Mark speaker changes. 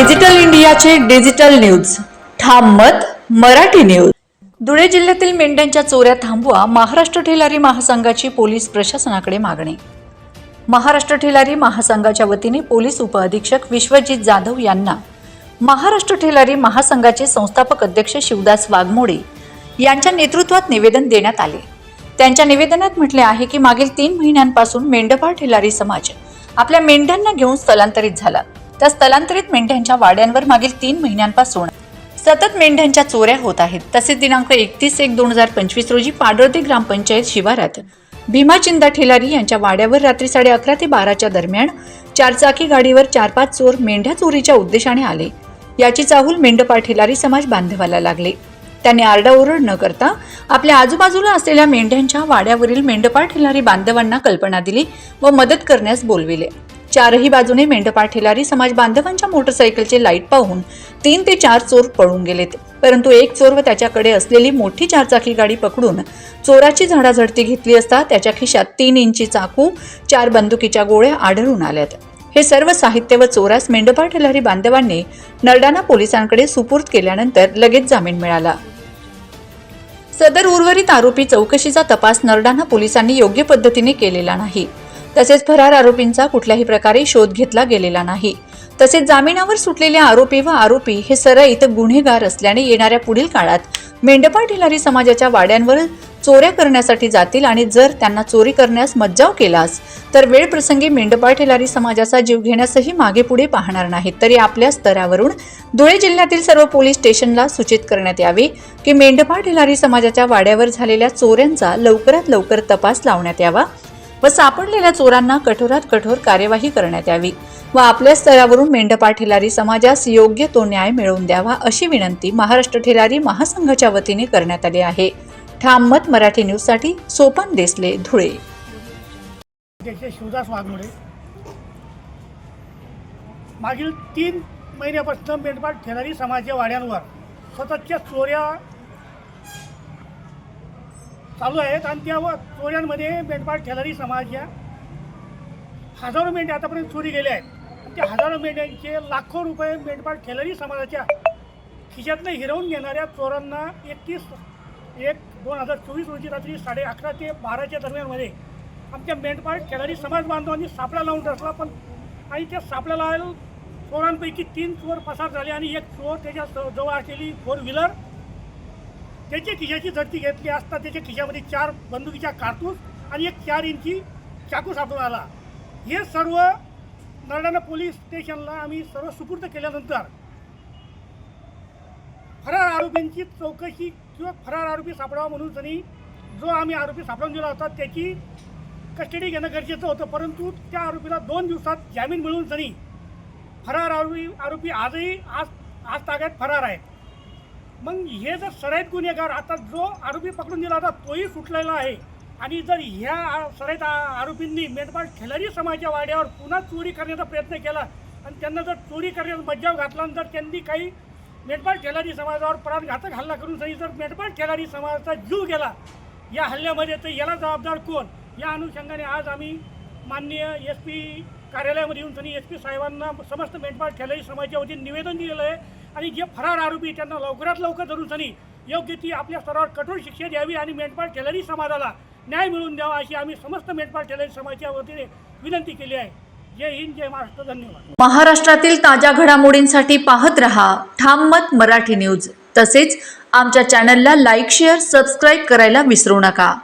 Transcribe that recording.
Speaker 1: Digital इंडियाचे digital news. ठाम मत मराठी न्यूज. धुळे जिल्ह्यातील मेंढ्यांच्या चोऱ्या थांबवा महाराष्ट्र ठेलारी महासंघाची पोलीस प्रशासनाकडे मागणी. महाराष्ट्र ठेलारी महासंघाच्या वतीने पोलीस उपअधीक्षक विश्वजित जाधव यांना महाराष्ट्र ठेलारी महासंघाचे संस्थापक अध्यक्ष शिवदास वाघमोडे यांच्या नेतृत्वात निवेदन देण्यात आले. त्यांच्या निवेदनात म्हटले आहे की मागील तीन महिन्यांपासून मेंढपाळ ठेलारी समाज आपल्या मेंढ्यांना घेऊन स्थलांतरित झाला. त्या स्थलांतरित मेंढ्यांच्या वाड्यांवर मागील तीन महिन्यांपासून सतत मेंढ्यांच्या चोऱ्या होत आहेत. तसेच दिनांक एकतीस एक दोन हजार पंचवीस रोजी पाडळदे ग्रामपंचायत शिवारात भीमा चिंदा ठेलारी यांच्या वाड्यावर रात्री साडे अकरा ते बाराच्या दरम्यान चारचाकी गाडीवर चार पाच चोर मेंढ्या चोरीच्या उद्देशाने आले. याची चाहूल मेंढपाळ ठेलारी समाज बांधवाला लागले. त्यांनी आरडाओरड न करता आपल्या आजूबाजूला असलेल्या मेंढ्यांच्या वाड्यावरील मेंढपाळ ठेलारी बांधवांना कल्पना दिली व मदत करण्यास बोलविले. चारही बाजूने मेंढपाळ ठेलारी समाज बांधवांच्या मोटरसायकलचे लाइट पाहून तीन ते चार चोर पळून गेलेत. परंतु एक चोर व त्याच्याकडे असलेली मोठी चारचाकी गाडी पकडून चोराची झाडाझडती घेतली असता त्याच्या खिशात तीन इंची चाकू चार बंदुकीच्या गोळ्या आढळून आल्यात. हे सर्व साहित्य व चोरास मेंढपाळ ठेलारी बांधवांनी नरडाणा पोलिसांकडे सुपूर्द केल्यानंतर लगेच जामीन मिळाला. सदर उर्वरित आरोपी चौकशीचा तपास नरडाणा पोलिसांनी योग्य पद्धतीने केलेला नाही. तसेच फरार आरोपींचा कुठल्याही प्रकारे शोध घेतला गेलेला नाही. तसेच जामिनावर सुटलेले आरोपी व आरोपी हे सरळीत गुन्हेगार असल्याने येणाऱ्या पुढील काळात मेंढपाळ ठेलारी समाजाच्या वाड्यांवर चोऱ्या करण्यासाठी जातील आणि जर त्यांना चोरी करण्यास मज्जाव केलास तर वेळ प्रसंगी मेंढपाळ ठेलारी समाजाचा जीव घेण्यासही मागे पुढे पाहणार नाहीत. तरी आपल्या स्तरावरून धुळे जिल्ह्यातील सर्व पोलीस स्टेशनला सूचित करण्यात यावे की मेंढपाळ ठेलारी समाजाच्या वाड्यावर झालेल्या चोऱ्यांचा लवकरात लवकर तपास लावण्यात यावा. व सापडलेल्या चोरांना कठोरात कठोर कार्यवाही करण्यात यावी व आपल्या स्तरावरून मेंढपाळ ठेलारी समाजास योग्य तो न्याय मिळवून द्यावा अशी विनंती महाराष्ट्र ठेलारी महासंघाच्या वतीने करण्यात आली आहे. ठाम मत मराठी न्यूजसाठी सोपान देसले धुळे.
Speaker 2: शिवदास वाघमोडे. मागील तीन महिन्यापासून मेंढपाळ ठेलारी समाजाच्या वाड्यांवर सततच्या चोऱ्या चालू आहेत आणि त्या व- चोऱ्यांमध्ये मेंढपाळ ठेलारी समाज या हजारो मेंढ्या आतापर्यंत चोरी गेल्या आहेत. त्या हजारो मेंढ्यांचे लाखो रुपये मेंढपाळ ठेलारी समाजाच्या खिशातनं हिरवून घेणाऱ्या चोरांना एकतीस एक दोन हजार चोवीस रोजी रात्री साडे अकरा ते बाराच्या दरम्यानमध्ये आमच्या मेंढपाळ खेळाडी समाज बांधवांनी सापळा लावून ठसला पण आणि त्या सापळा लावायला चोरांपैकी तीन चोर पसार झाले आणि एक चोर त्याच्याजवळ असलेली फोर व्हीलर त्याच्या खिशाची झडती घेतली असता त्याच्या खिशामध्ये चार बंदुकीच्या कारतूस आणि एक चार इंची चाकू सापडून आला. हे सर्व नरडाणा पोलीस स्टेशनला आम्ही सर्व सुपूर्द केल्यानंतर फरार आरोपींची चौकशी किंवा फरार आरोपी सापडावा म्हणून त्यांनी जो आम्ही आरोपी सापडून दिला होता त्याची कस्टडी घेणं गरजेचं होतं. परंतु त्या आरोपीला दोन दिवसात जामीन मिळून त्यांनी फरार आरोपी आरोपी आजही आज आज ताब्यात फरार आहेत. मग हे जर सराईत गुन्हेगार आता जो आरोपी पकडून दिला होता तोही सुटलेला आहे. आणि जर ह्या सराईत आरोपींनी मेंढपाळ खेलारी समाजाच्या वाड्यावर पुन्हा चोरी करण्याचा प्रयत्न केला आणि त्यांना जर चोरी करण्याचा मज्जाव घातला तर त्यांनी काही मेंढपाळ खेलारी समाजावर प्राणघातक हल्ला करून सही जर मेंढपाळ खेलारी समाजाचा जीव गेला या हल्ल्यामध्ये तर याला जबाबदार कोण? या अनुषंगाने आज आम्ही माननीय एस पी कार्यालयामध्ये येऊन त्यांनी एस पी साहेबांना समस्त मेंढपाळ ठेलाई समाजाच्या वतीने निवेदन दिलेलं आहे. आणि जे फरार आरोपी त्यांना लवकरात लवकर धरून त्यांनी योग्य ती आपल्या स्तरावर कठोर शिक्षा द्यावी आणि मेंढपाळ खेलारी समाजाला न्याय मिळवून द्यावा अशी आम्ही समस्त मेंढपाळ खेलारी समाजाच्या वतीने विनंती केली आहे. जय हिंद जय महाराष्ट्र धन्यवाद.
Speaker 1: महाराष्ट्रातील ताज्या घडामोडींसाठी पाहत रहा ठाम मत मराठी न्यूज. तसेच आमच्या चॅनलला लाईक शेअर सबस्क्राईब करायला विसरू नका.